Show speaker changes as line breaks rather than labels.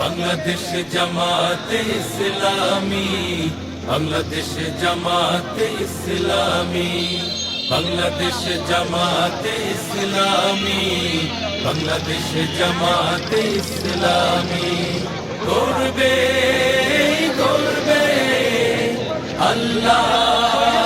বাংলাদেশ জামাতে ইসলামী, বাংলাদেশ জামাতে ইসলামী, বাংলাদেশ জামাতে ইসলামী, বাংলাদেশ জামাতে ইসলামী। করবে করবে আল্লাহর